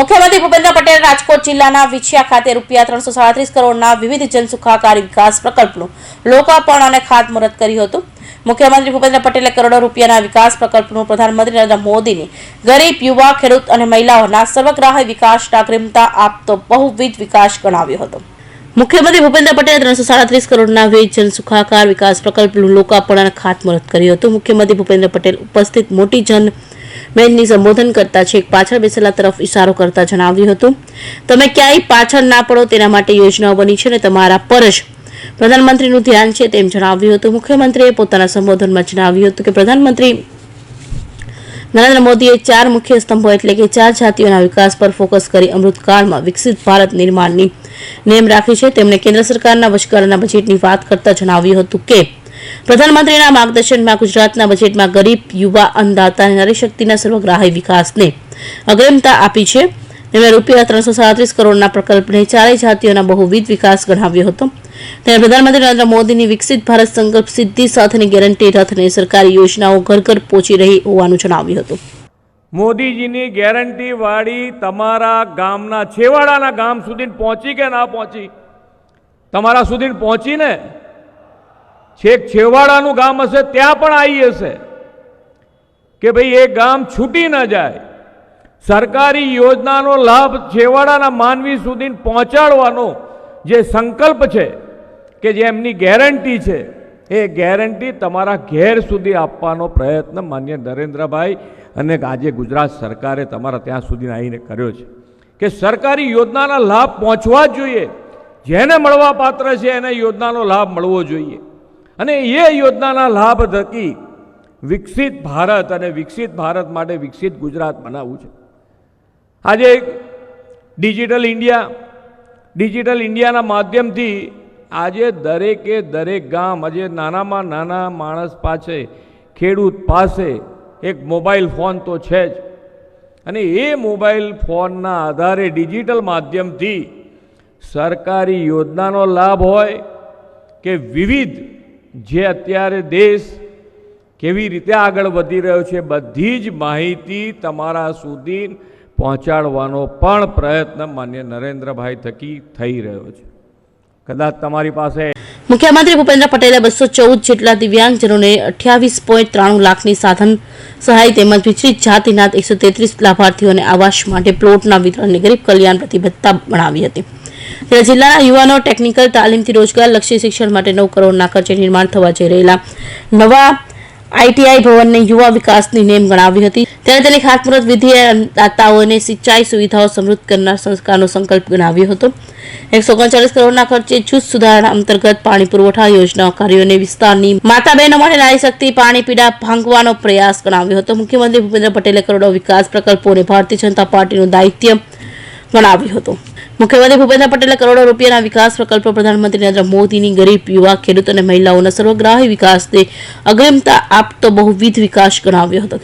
મુખ્યમંત્રી ભૂપેન્દ્ર પટેલ રાજકોટ જિલ્લાના વિછિયા ખાતે રૂપિયા ત્રણસો સાડત્રીસ કરોડના વિવિધ જનસુખાકારી વિકાસ પ્રકલ્પનું લોકાર્પણ અને ખાતમુહૂર્ત કર્યું હતું. મુખ્યમંત્રી ભૂપેન્દ્ર પટેલે કરોડો રૂપિયાના વિકાસ પ્રકલ્પનું પ્રધાનમંત્રી નરેન્દ્ર મોદીની ગરીબ, યુવા, ખેડૂત અને મહિલાઓના સર્વગ્રાહી વિકાસના અગ્રિમતા આપતો બહુવિધ વિકાસ ગણાવ્યો હતો. મુખ્યમંત્રી ભૂપેન્દ્ર પટેલે ત્રણસો સાડત્રીસ કરોડના વિવિધ જનસુખાકાર વિકાસ પ્રકલ્પનું લોકાર્પણ અને ખાતમુહૂર્ત કર્યું હતું. મુખ્યમંત્રી ભૂપેન્દ્ર પટેલ ઉપસ્થિત મોટી જન મેદની સંબોધન કરતા છેક પાછળ બેસેલા તરફ ઇશારો કરતા જણાવ્યું હતું, તમે ક્યાંય પાછળ ના પડો તેના માટે યોજનાઓ બની છે અને તમારા પર જ. પ્રધાનમંત્રીનું ધ્યાન છે તેમ જણાવ્યું હતું. મુખ્યમંત્રીએ પોતાના સંબોધનમાં જણાવ્યું હતું કે પ્રધાનમંત્રી નરેન્દ્ર મોદીએ ચાર મુખ્ય સ્તંભો એટલે કે ચાર જાતિઓના વિકાસ પર ફોકસ કરી અમૃતકાળમાં વિકસિત ભારત નિર્માણની નેમ રાખી છે. તેમણે કેન્દ્ર સરકારના વચગાળાના બજેટની વાત કરતા જણાવ્યું હતું કે પ્રધાનમંત્રીના માર્ગદર્શનમાં ગુજરાતના બજેટમાં ગરીબ, યુવા, અન્નદાતા અને નારી શક્તિના સર્વગ્રાહી વિકાસને અગ્રિમતા આપી છે. તેમણે રૂપિયા ત્રણસો સાડત્રીસ કરોડના પ્રકલ્પને ચારેય જાતિઓના બહુવિધ વિકાસ ગણાવ્યો હતો. તેમણે પ્રધાનમંત્રી નરેન્દ્ર મોદીની વિકસિત ભારત સંકલ્પ સિદ્ધિ સાથેની ગેરંટી રથને સરકારી યોજનાઓ ઘર ઘર પહોંચી રહી હોવાનું જણાવ્યું હતું. મોદીજીની ગેરંટી વાળી તમારા ગામના છેવાડાના ગામ સુધી પહોંચી કે ના પહોંચી? તમારા સુધી પહોંચી ને છેક છેવાડાનું ગામ હશે, ત્યાં પણ આવી હશે. કે ભાઈ, એ ગામ છૂટી ન જાય. સરકારી યોજનાનો લાભ છેવાડાના માનવી સુધી પહોંચાડવાનો જે સંકલ્પ છે, કે જે એમની ગેરંટી છે, એ ગેરંટી તમારા ઘેર સુધી આપવાનો પ્રયત્ન માન્ય નરેન્દ્રભાઈ અને આજે ગુજરાત સરકારે તમારા ત્યાં સુધી આવીને કર્યો છે. કે સરકારી યોજનાના લાભ પહોંચવા જ જોઈએ. જેને મળવા પાત્ર છે, એને યોજનાનો લાભ મળવો જોઈએ. અને એ યોજનાના લાભ થકી વિકસિત ભારત અને વિકસિત ભારત માટે વિકસિત ગુજરાત બનાવવું છે. આજે ડિજિટલ ઇન્ડિયા, ડિજિટલ ઇન્ડિયાના માધ્યમથી આજે દરેકે દરેક ગામ, આજે નાનામાં નાના માણસ પાસે ખેડૂત પાસે એક મોબાઈલ ફોન તો છે જ. અને એ મોબાઈલ ફોનના આધારે ડિજિટલ માધ્યમથી સરકારી યોજનાનો લાભ હોય કે વિવિધ જે અત્યારે દેશ કેવી રીતે આગળ વધી રહ્યો છે, બધી જ માહિતી તમારા સુધી પહોંચાડવાનો પણ પ્રયત્ન માન્ય નરેન્દ્રભાઈ થકી થઈ રહ્યો છે. કદાચ તમારી પાસે મુખ્યમંત્રી ભૂપેન્દ્ર પટેલે બસો ચૌદ જેટલા દિવ્યાંગજનોને અઠ્યાવીસ પોઈન્ટ ત્રાણું લાખની સાધન સહાય તેમજ વિચલિત જાતિના એકસો તેત્રીસ લાભાર્થીઓને આવાસ માટે પ્લોટના વિતરણની ગરીબ કલ્યાણ પ્રતિબદ્ધતા બનાવી હતી. ત્યારે જિલ્લાના યુવાનો ટેકનિકલ તાલીમથી રોજગારલક્ષી શિક્ષણ માટે નવ કરોડના ખર્ચે નિર્માણ થવા જઈ રહેલા. નવા આઈટીઆઈ ભવનને યુવા વિકાસની નેમ ગણાવી હતી. ત્યારે તેની ખાતમુહૂર્ત વિધિએ દાતાઓને સિંચાઈ સુવિધાઓ સમૃદ્ધ કરનાર સંસ્કારનો સંકલ્પ ગણાવ્યો હતો. એકસો ઓગણચાલીસ કરોડના ખર્ચે જૂથ સુધારણા અંતર્ગત પાણી પુરવઠા યોજના કાર્યોને વિસ્તારની માતા બહેનો માટે નારી શક્તિ, પાણી, પીડા ભાંગવાનો પ્રયાસ ગણાવ્યો હતો. મુખ્યમંત્રી ભૂપેન્દ્ર પટેલે કરોડો વિકાસ પ્રકલ્પોને ભારતીય જનતા પાર્ટીનું દાયિત્વ ગણાવ્યું હતું. મુખ્યમંત્રી ભૂપેન્દ્ર પટેલે કરોડો રૂપિયાના વિકાસ પ્રકલ્પો પ્રધાનમંત્રી નરેન્દ્ર મોદીની ગરીબ યુવા, ખેડૂત અને મહિલાઓના સર્વગ્રાહી વિકાસને અગ્રિમતા આપતો બહુવિધ વિકાસ ગણાવ્યો હતો.